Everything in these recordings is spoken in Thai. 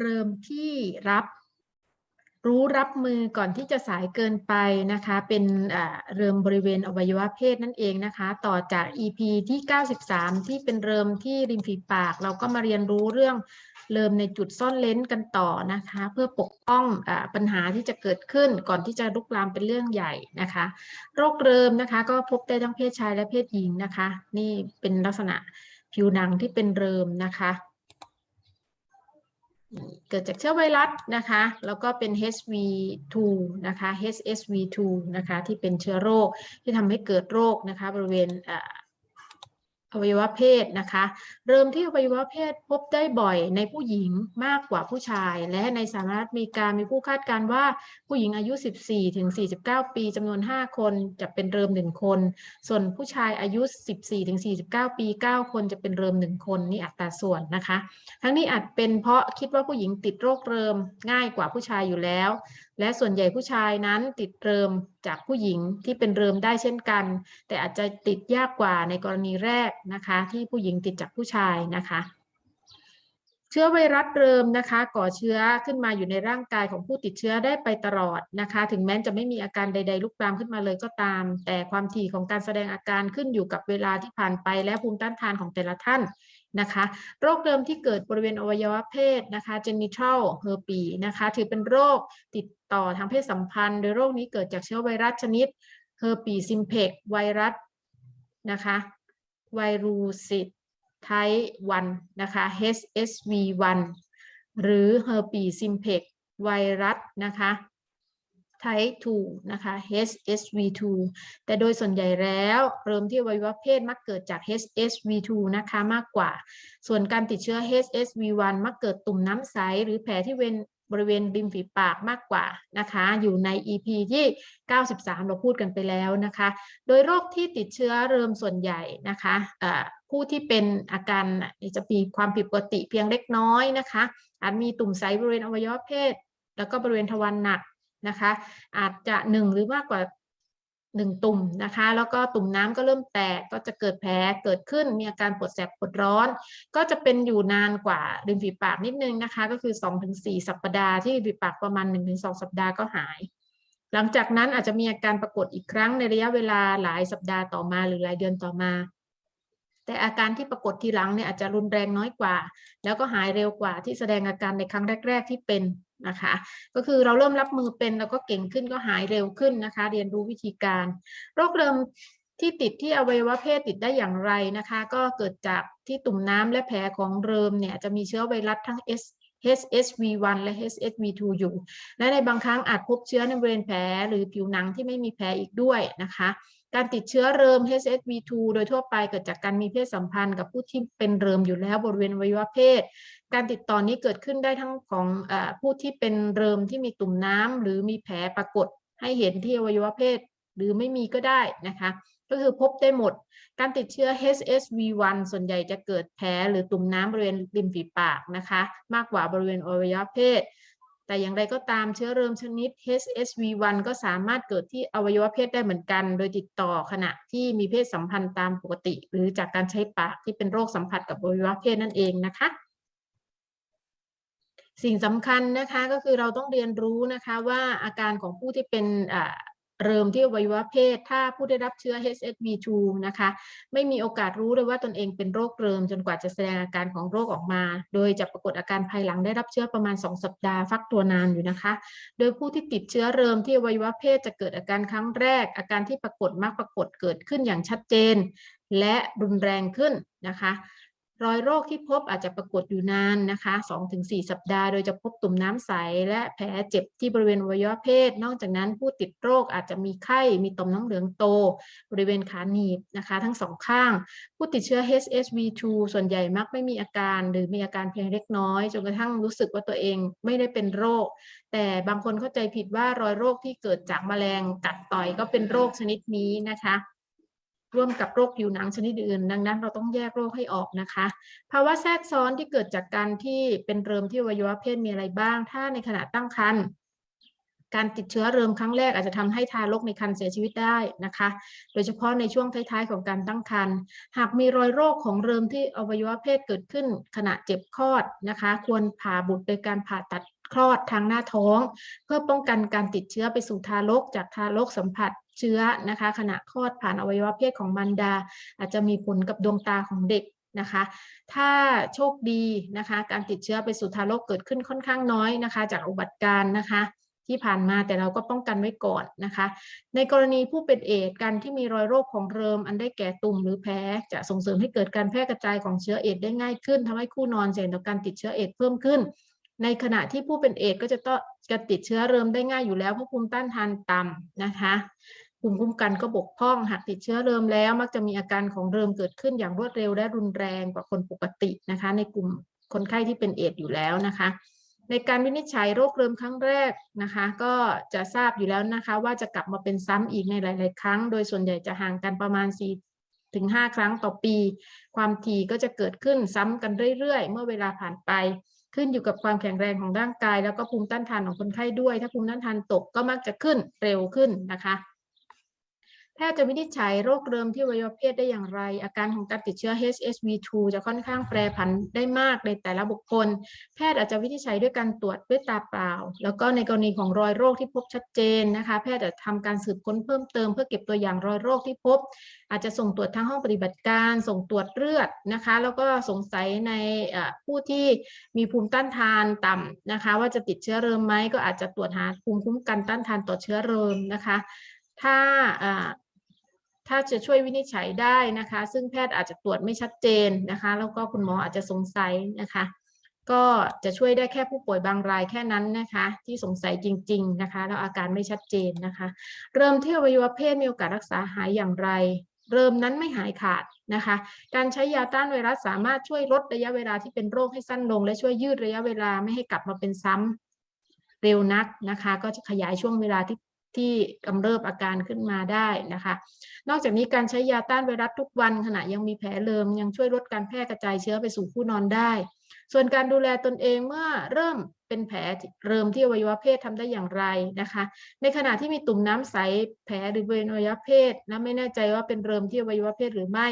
เริ่มที่รับรู้รับมือก่อนที่จะสายเกินไปนะคะ เป็นเริ่มบริเวณอวัยวะเพศนั่นเองนะคะ ต่อจาก EP ที่ 93 ที่เป็นเริ่มที่ริมฝีปาก เราก็มาเรียนรู้เรื่องเริ่มในจุดซ่อนเลนกันต่อนะคะ เพื่อปกป้องอปัญหาที่จะเกิดขึ้นก่อนที่จะลุกลามเป็นเรื่องใหญ่นะคะ โรคเริมนะคะก็พบได้ทั้งเพศชายและเพศหญิงนะคะ นี่เป็นลักษณะผิวหนังที่เป็นเริมนะคะ เกิดจากเชื้อไวรัสนะคะ แล้วก็เป็น HV2 นะคะ HSV2 นะคะ ที่เป็นเชื้อโรคที่ทำให้เกิดโรคนะคะ บริเวณอ่า อวัยวะเพศนะคะ เริ่มที่อวัยวะเพศพบได้บ่อยในผู้หญิงมากกว่าผู้ชาย และในสหรัฐอเมริกามีผู้คาดการว่าผู้หญิงอายุ 14 ถึง 49 ปีจำนวน 5 คนจะเป็นเริ่ม 1 คน ส่วนผู้ชายอายุ 14 ถึง 49 ปี 9 คนจะเป็นเริ่ม 1 คนนี่อัตราส่วนนะคะ ทั้งนี้อาจเป็นเพราะคิดว่าผู้หญิงติดโรคเริมง่ายกว่าผู้ชายอยู่แล้ว และส่วนใหญ่ผู้ชายนั้นติดเริมจากผู้หญิงที่เป็นเริมได้เช่นกัน แต่อาจจะติดยากกว่าในกรณีแรกนะคะ ที่ผู้หญิงติดจากผู้ชายนะคะ เชื้อไวรัสเริมนะคะ ก่อเชื้อขึ้นมาอยู่ในร่างกายของผู้ติดเชื้อได้ไปตลอดนะคะ ถึงแม้จะไม่มีอาการใด ๆ ลุกลามขึ้นมาเลยก็ตาม แต่ความถี่ของการแสดงอาการขึ้นอยู่กับเวลาที่ผ่านไปและภูมิต้านทานของแต่ละท่าน นะคะโรคเดิมที่เกิดบริเวณอวัยวะเพศนะคะ genital herpes นะคะถือเป็นโรคติดต่อทางเพศสัมพันธ์ โดยโรคนี้เกิดจากเชื้อไวรัสชนิด herpes simplex ไวรัสนะคะไวรูซิตไทป์1นะคะ HSV1 หรือ herpes simplex ไวรัสนะคะ type 2 นะคะ HSV2 แต่โดยส่วนใหญ่แล้วเริ่มที่อวัยวะเพศมักเกิดจาก HSV2 นะคะมากกว่า ส่วนการติดเชื้อ HSV1 มักเกิดตุ่มน้ำใส หรือแผลที่เวนบริเวณริมฝีปากมากกว่านะคะ อยู่ใน EP ที่ 93 เราพูดกันไปแล้วนะคะ โดยโรคที่ติดเชื้อเริ่มส่วนใหญ่นะคะะผู้ที่เป็นอาการจะมีความผิดปกติเพียงเล็กน้อยนะคะ อาจมีตุ่มใสบริเวณอวัยวะเพศ แล้วก็บริเวณทวารหนัก นะคะ อาจจะหนึ่งหรือมากกว่าหนึ่งตุ่มนะคะ แล้วก็ตุ่มน้ำก็เริ่มแตกก็จะเกิดแผลเกิดขึ้นมีอาการปวดแสบปวดร้อน ก็จะเป็นอยู่นานกว่าริมฝีปากนิดนึงนะคะ ก็คือ 2-4 สัปดาห์ที่ริมฝีปากประมาณ 1-2 สัปดาห์ก็หาย หลังจากนั้นอาจจะมีอาการปรากฏอีกครั้งในระยะเวลาหลายสัปดาห์ต่อมาหรือหลายเดือนต่อมา แต่อาการที่ปรากฏทีหลังเนี่ยอาจจะรุนแรงน้อยกว่า แล้วก็หายเร็วกว่าที่แสดงอาการในครั้งแรก ๆ ที่เป็น นะคะ ก็คือเราเริ่มรับมือเป็นแล้วก็เก่งขึ้นก็หายเร็วขึ้นนะคะ เรียนรู้วิธีการ โรคเริมที่ติดที่อวัยวะเพศติดได้อย่างไรนะคะ ก็เกิดจากที่ตุ่มน้ำและแผลของเริมเนี่ยจะมีเชื้อไวรัสทั้ง S HSV1 และ HSV2 อยู่ และในบางครั้งอาจพบเชื้อในบริเวณแผลหรือผิวหนังที่ไม่มีแผลอีกด้วยนะคะการติดเชื้อเริม HSV2 โดยทั่วไปเกิดจากการมีเพศสัมพันธ์กับผู้ที่เป็นเริมอยู่แล้วบริเวณวัยวะเพศ การติดต่อนนี้เกิดขึ้นได้ทั้งของอผู้ที่เป็นเริมที่มีตุ่มน้ำหรือมีแผลปรากฏให้เห็นที่อวัยวะเพศ หรือไม่มีก็ได้นะคะ ก็คือพบได้หมด การติดเชื้อ HSV1 ส่วนใหญ่จะเกิดแผลหรือตุ่มน้ำบริเวณริมฝีปากนะคะ มากกว่าบริเวณอวัยวะเพศ แต่อย่างไรก็ตามเชื้อเริมชนิด HSV1 ก็สามารถเกิดที่อวัยวะเพศได้เหมือนกัน โดยติดต่อขณะที่มีเพศสัมพันธ์ตามปกติ หรือจากการใช้ปากที่เป็นโรคสัมผัสกับอวัยวะเพศนั่นเองนะคะสิ่งสำคัญนะคะก็คือเราต้องเรียนรู้นะคะว่าอาการของผู้ที่เป็น เริ่มที่อวัยวะเพศ ถ้าผู้ได้รับเชื้อ HSV2 นะคะ ไม่มีโอกาสรู้เลยว่าตนเองเป็นโรคเริมจนกว่าจะแสดงอาการของโรคออกมา โดยจะปรากฏอาการภายหลังได้รับเชื้อประมาณ 2 สัปดาห์ฟักตัวนานอยู่นะคะ โดยผู้ที่ติดเชื้อเริมที่อวัยวะเพศจะเกิดอาการครั้งแรก อาการที่ปรากฏมักปรากฏเกิดขึ้นอย่างชัดเจน และรุนแรงขึ้นนะคะ รอยโรคที่พบอาจจะปรากฏอยู่นานนะคะ 2-4 สัปดาห์ โดยจะพบตุ่มน้ำใส และแผลเจ็บที่บริเวณอวัยวะเพศ นอกจากนั้นผู้ติดโรคอาจจะมีไข้ มีต่อมน้ำเหลืองโต บริเวณขาหนีบนะคะ ทั้งสองข้าง ผู้ติดเชื้อ HSV2 ส่วนใหญ่มักไม่มีอาการ หรือมีอาการเพียงเล็กน้อย จนกระทั่งรู้สึกว่าตัวเองไม่ได้เป็นโรค แต่บางคนเข้าใจผิดว่ารอยโรคที่เกิดจากแมลงกัดต่อยก็เป็นโรคชนิดนี้นะคะ ร่วมกับโรคผิวหนังชนิดอื่น ดังนั้นเราต้องแยกโรคให้ออกนะคะ ภาวะแทรกซ้อนที่เกิดจากการที่เป็นเริมที่อวัยวะเพศมีอะไรบ้าง ถ้าในขณะตั้งครรภ์การติดเชื้อเริมครั้งแรกอาจจะทำให้ทารกในครรภ์เสียชีวิตได้นะคะ โดยเฉพาะในช่วงท้ายๆของการตั้งครรภ์ หากมีรอยโรคของเริมที่อวัยวะเพศเกิดขึ้นขณะเจ็บคลอดนะคะ ควรผ่าบุตรโดยการผ่าตัดคลอดทางหน้าท้อง เพื่อป้องกันการติดเชื้อไปสู่ทารกจากทารกสัมผัส เชื้อนะคะ ขณะคลอดผ่านอวัยวะเพศของมารดา อาจจะมีผลกับดวงตาของเด็กนะคะ ถ้าโชคดีนะคะ การติดเชื้อไปสู่ทารกเกิดขึ้นค่อนข้างน้อยนะคะ จากอุบัติการ์นะคะที่ผ่านมาแต่เราก็ป้องกันไว้ก่อนนะคะ ในกรณีผู้เป็นเอดส์การที่มีรอยโรคของเริม อันได้แก่ตุ่มหรือแผลจะส่งเสริมให้เกิดการแพร่กระจายของเชื้อเอดส์ได้ง่ายขึ้นทำให้คู่นอนเสี่ยงต่อการติดเชื้อเอดส์เพิ่มขึ้น ในขณะที่ผู้เป็นเอดส์ก็จะต้องจะติดเชื้อเริมได้ง่ายอยู่แล้วเพราะภูมิต้านทานต่ำนะคะ ภูมิคุ้มกันก็บกพร่อง หากติดเชื้อเริมแล้ว มักจะมีอาการของเริมเกิดขึ้นอย่างรวดเร็วและรุนแรงกว่าคนปกตินะคะ ในกลุ่มคนไข้ที่เป็นเอดอยู่แล้วนะคะ ในการวินิจฉัยโรคเริมครั้งแรกนะคะ ก็จะทราบอยู่แล้วนะคะ ว่าจะกลับมาเป็นซ้ำอีกในหลาย ๆ ครั้ง โดยส่วนใหญ่จะห่างกันประมาณ4ถึง5ครั้งต่อปี ความถี่ก็จะเกิดขึ้นซ้ำกันเรื่อย ๆ เมื่อเวลาผ่านไปขึ้นอยู่กับความแข็งแรงของร่างกาย แล้วก็ภูมิต้านทานของคนไข้ด้วย ถ้าภูมิต้านทานตกก็มักจะขึ้นเร็วขึ้นนะคะ ทย์จะวินิจฉัยโรคเริมที่วัยวะเพศได้อย่างไร อาการของการติดเชื้อ HSV2 จะค่อนข้างแปรผันได้มากในแต่ละบุคคล แพทย์อาจจะวินิจฉัยด้วยการตรวจด้วยตาเปล่า แล้วก็ในกรณีของรอยโรคที่พบชัดเจนนะคะ แพทย์จะทำการสืบค้นเพิ่มเติมเพื่อเก็บตัวอย่างรอยโรคที่พบ อาจจะส่งตรวจทางห้องปฏิบัติการ ส่งตรวจเลือดนะคะ แล้วก็สงสัยในผู้ที่มีภูมิต้านทานต่ำนะคะ ว่าจะติดเชื้อเริมไหมก็อาจจะตรวจหาภูมิคุ้มกันต้านทานต่อเชื้อเริมนะคะ ถ้า ถ้าจะช่วยวินิจฉัยได้นะคะ ซึ่งแพทย์อาจจะตรวจไม่ชัดเจนนะคะ แล้วก็คุณหมออาจจะสงสัยนะคะ ก็จะช่วยได้แค่ผู้ป่วยบางรายแค่นั้นนะคะ ที่สงสัยจริง ๆนะคะแล้วอาการไม่ชัดเจนนะคะ เริ่มที่อวัยวะเพศมีโอกาสรักษาหายอย่างไร เริ่มนั้นไม่หายขาดนะคะ การใช้ยาต้านไวรัสสามารถช่วยลดระยะเวลาที่เป็นโรคให้สั้นลง และช่วยยืดระยะเวลาไม่ให้กลับมาเป็นซ้ำเร็วนักนะคะ ก็จะขยายช่วงเวลาที่ ที่กำเริบอาการขึ้นมาได้นะคะ นอกจากนี้การใช้ยาต้านไวรัสทุกวันขณะยังมีแผลเริมยังช่วยลดการแพร่กระจายเชื้อไปสู่ผู้นอนได้ ส่วนการดูแลตนเองเมื่อเริ่มเป็นแผลเริ่มที่อวัยวะเพศทำได้อย่างไรนะคะ ในขณะที่มีตุ่มน้ำใสแผลหรือบริเวณอวัยวะเพศและไม่แน่ใจว่าเป็นเริมที่อวัยวะเพศหรือไม่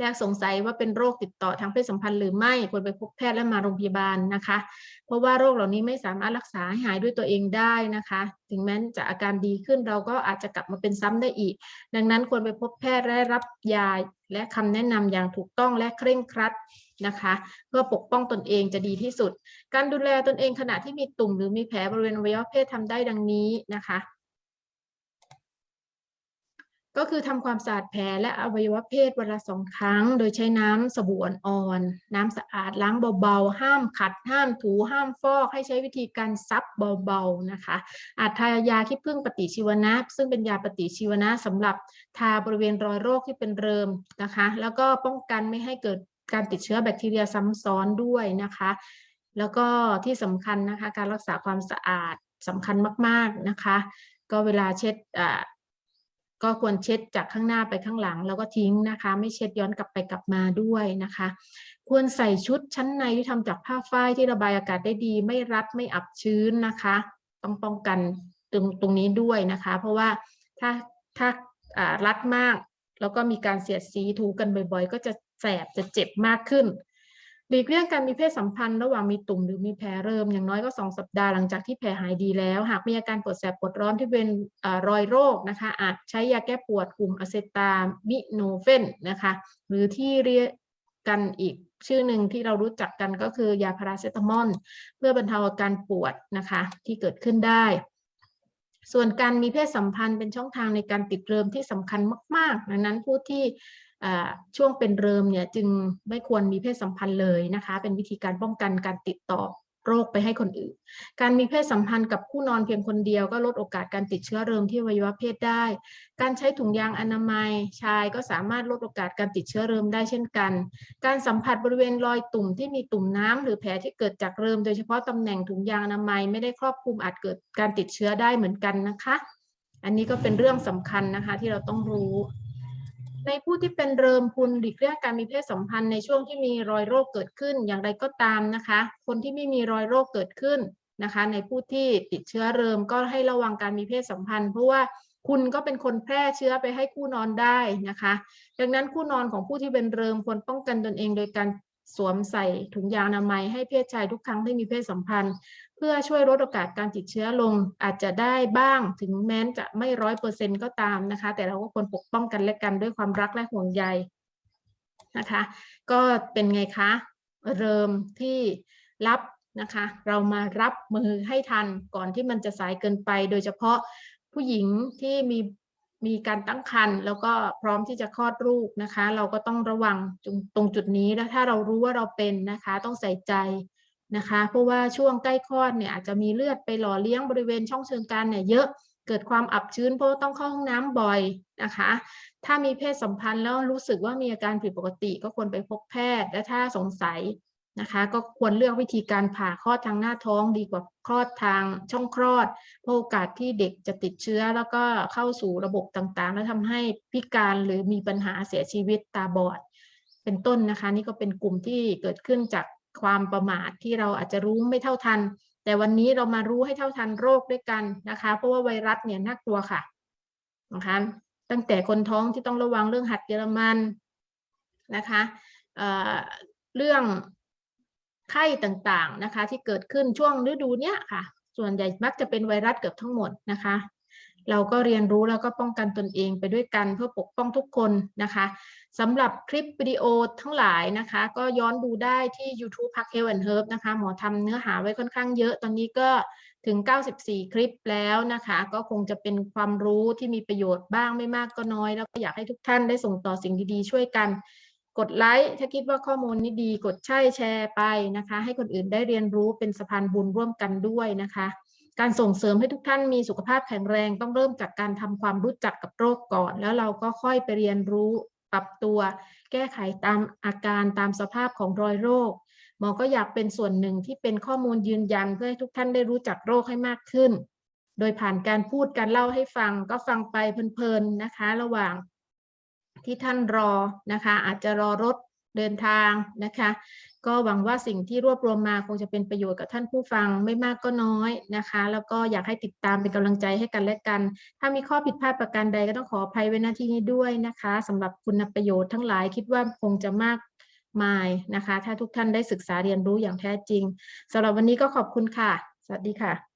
แรกสงสัยว่าเป็นโรคติดต่อทางเพศสัมพันธ์หรือไม่ควรไปพบแพทย์และมาโรงพยาบาลนะคะ เพราะว่าโรคเหล่านี้ไม่สามารถรักษาให้หายด้วยตัวเองได้นะคะ ถึงแม้จะอาการดีขึ้นเราก็อาจจะกลับมาเป็นซ้ำได้อีก ดังนั้นควรไปพบแพทย์และรับยาและคำแนะนำอย่างถูกต้องและเคร่งครัดนะคะ เพื่อปกป้องตนเองจะดีที่สุด การดูแลตนเองขณะที่มีตุ่มหรือมีแผลบริเวณอวัยวะเพศทำได้ดังนี้นะคะ ก็คือทำความสะอาดแผลและอวัยวะเพศวันละสองครั้ง โดยใช้น้ำสบู่อ่อนๆน้ำสะอาดล้างเบาๆ ห้ามขัด ห้ามถูห้ามฟอกให้ใช้วิธีการซับเบาๆนะคะ อาจทายาขี้ผึ้งปฏิชีวนะ ซึ่งเป็นยาปฏิชีวนะสำหรับทาบริเวณรอยโรคที่เป็นเริมนะคะ แล้วก็ป้องกันไม่ให้เกิดการติดเชื้อแบคทีเรียซ้ำซ้อนด้วยนะคะ แล้วก็ที่สำคัญนะคะการรักษาความสะอาดสำคัญมาก ๆนะคะ ก็เวลาเช็ดอ่า ก็ควรเช็ดจากข้างหน้าไปข้างหลัง แล้วก็ทิ้งนะคะ ไม่เช็ดย้อนกลับไปกลับมาด้วยนะคะ ควรใส่ชุดชั้นในที่ทำจากผ้าฝ้ายที่ระบายอากาศได้ดี ไม่รัดไม่อับชื้นนะคะ ต้องป้องกันตรงตรงนี้ด้วยนะคะ เพราะว่าถ้าถ้าารัดมาก แล้วก็มีการเสียดสีถูกันบ่อย ๆ ก็จะแสบจะเจ็บมากขึ้น หลีกเลี่ยงการมีเพศสัมพันธ์ระหว่างมีตุ่มหรือมีแผลเริ่มอย่างน้อยก็สองสัปดาห์หลังจากที่แผลหายดีแล้ว หากมีอาการปวดแสบปวดร้อนที่เป็นอรอยโรคนะคะ อาจใช้ยาแก้ปวดกลุ่มอะเซตามิโนเฟนนะคะ หรือที่เรียกกันอีกชื่อหนึ่งที่เรารู้จักกันก็คือยาพาราเซตามอลเพื่อบรรเทาอาการปวดนะคะที่เกิดขึ้นได้ ส่วนการมีเพศสัมพันธ์เป็นช่องทางในการติดเริมที่สำคัญมาก ๆ ดังนั้นผู้ที่ ช่วงเป็นเริมเนี่ยจึงไม่ควรมีเพศสัมพันธ์เลยนะคะ เป็นวิธีการป้องกันการติดต่อโรคไปให้คนอื่น การมีเพศสัมพันธ์กับผู้นอนเพียงคนเดียวก็ลดโอกาสการติดเชื้อเริมที่วัยวะเพศได้ การใช้ถุงยางอนามัยชายก็สามารถลดโอกาสการติดเชื้อเริมได้เช่นกัน การสัมผัสบริเวณรอยตุ่มที่มีตุ่มน้ำหรือแผลที่เกิดจากเริมโดยเฉพาะตำแหน่งถุงยางอนามัยไม่ได้ครอบคลุมอาจเกิดการติดเชื้อได้เหมือนกันนะคะ อันนี้ก็เป็นเรื่องสำคัญนะคะที่เราต้องรู้ ในผู้ที่เป็นเริมพุนหลีกเลี่ยงการมีเพศสัมพันธ์ในช่วงที่มีรอยโรคเกิดขึ้นอย่างไรก็ตามนะคะ คนที่ไม่มีรอยโรคเกิดขึ้นนะคะ ในผู้ที่ติดเชื้อเริมก็ให้ระวังการมีเพศสัมพันธ์ เพราะว่าคุณก็เป็นคนแพร่เชื้อไปให้คู่นอนได้นะคะ ดังนั้นคู่นอนของผู้ที่เป็นเริมควรป้องกันตนเองโดยการสวมใส่ถุงยางอนามัยให้เพศชายทุกครั้งที่มีเพศสัมพันธ์ พื่อช่วยลดโอกาสการติดเชื้อลงอาจจะได้บ้างถึงแม้จะไม่ร้อยเปอร์เซ็นก็ตามนะคะ แต่เราก็ควรปกป้องกันและกันด้วยความรักและห่วงใยนะคะ ก็เป็นไงคะเริ่มที่รับนะคะ เรามารับมือให้ทันก่อนที่มันจะสายเกินไป โดยเฉพาะผู้หญิงที่มีมีการตั้งครรภ์แล้วก็พร้อมที่จะคลอดลูกนะคะ เราก็ต้องระวังตรงจุดนี้แล้วถ้าเรารู้ว่าเราเป็นนะคะ ต้องใส่ใจ นะคะ เพราะว่าช่วงใกล้คลอดเนี่ยอาจจะมีเลือดไปหล่อเลี้ยงบริเวณช่องเชิงกรานเนี่ยเยอะเกิดความอับชื้นเพราะต้องเข้าห้องน้ำบ่อยนะคะ ถ้ามีเพศสัมพันธ์แล้วรู้สึกว่ามีอาการผิดปกติก็ควรไปพบแพทย์ และถ้าสงสัยนะคะ ก็ควรเลือกวิธีการผ่าคลอดทางหน้าท้องดีกว่าคลอดทางช่องคลอด เพราะโอกาสที่เด็กจะติดเชื้อแล้วก็เข้าสู่ระบบต่างๆ แล้วทำให้พิการหรือมีปัญหาเสียชีวิตตาบอด เป็นต้นนะคะ นี่ก็เป็นกลุ่มที่เกิดขึ้นจาก ความประมาทที่เราอาจจะรู้ไม่เท่าทัน แต่วันนี้เรามารู้ให้เท่าทันโรคด้วยกันนะคะ เพราะว่าไวรัสเนี่ยน่ากลัวค่ะนะคะตั้งแต่คนท้องที่ต้องระวังเรื่องหัดเยอรมันนะคะเเรื่องไข้ต่างๆนะคะ ที่เกิดขึ้นช่วงฤดูเนี้ยค่ะ ส่วนใหญ่มักจะเป็นไวรัสเกือบทั้งหมดนะคะ เราก็เรียนรู้แล้วก็ป้องกันตนเองไปด้วยกันเพื่อปกป้องทุกคนนะคะสำหรับคลิปวิดีโอทั้งหลายนะคะ ก็ย้อนดูได้ที่ YouTube พัก Health and Herb นะคะ หมอทำเนื้อหาไว้ค่อนข้างเยอะ ตอนนี้ก็ถึง 94 คลิปแล้วนะคะ ก็คงจะเป็นความรู้ที่มีประโยชน์บ้างไม่มากก็น้อย แล้วก็อยากให้ทุกท่านได้ส่งต่อสิ่งดีๆ ช่วยกัน กดไลค์ถ้าคิดว่าข้อมูลนี้ดี กดใช่แชร์ไปนะคะ ให้คนอื่นได้เรียนรู้เป็นสะพานบุญร่วมกันด้วยนะคะ การส่งเสริมให้ทุกท่านมีสุขภาพแข็งแรงต้องเริ่มจากการทำความรู้จักกับโรคก่อน แล้วเราก็ค่อยไปเรียนรู้ปรับตัว แก้ไขตามอาการตามสภาพของรอยโรคหมอก็อยากเป็นส่วนหนึ่งที่เป็นข้อมูลยืนยันเพื่อให้ทุกท่านได้รู้จักโรคให้มากขึ้น โดยผ่านการพูดการเล่าให้ฟังก็ฟังไปเพลินๆนะคะ ระหว่างที่ท่านรอนะคะ อาจจะรอรถ เดินทางนะคะ ก็หวังว่าสิ่งที่รวบรวมมาคงจะเป็นประโยชน์กับท่านผู้ฟังไม่มากก็น้อยนะคะ แล้วก็อยากให้ติดตามเป็นกำลังใจให้กันและกัน ถ้ามีข้อผิดพลาดประการใดก็ต้องขออภัยไว้หน้าที่นี้ด้วยนะคะสำหรับคุณประโยชน์ทั้งหลายคิดว่าคงจะมากมายนะคะ ถ้าทุกท่านได้ศึกษาเรียนรู้อย่างแท้จริงสำหรับวันนี้ก็ขอบคุณค่ะ สวัสดีค่ะ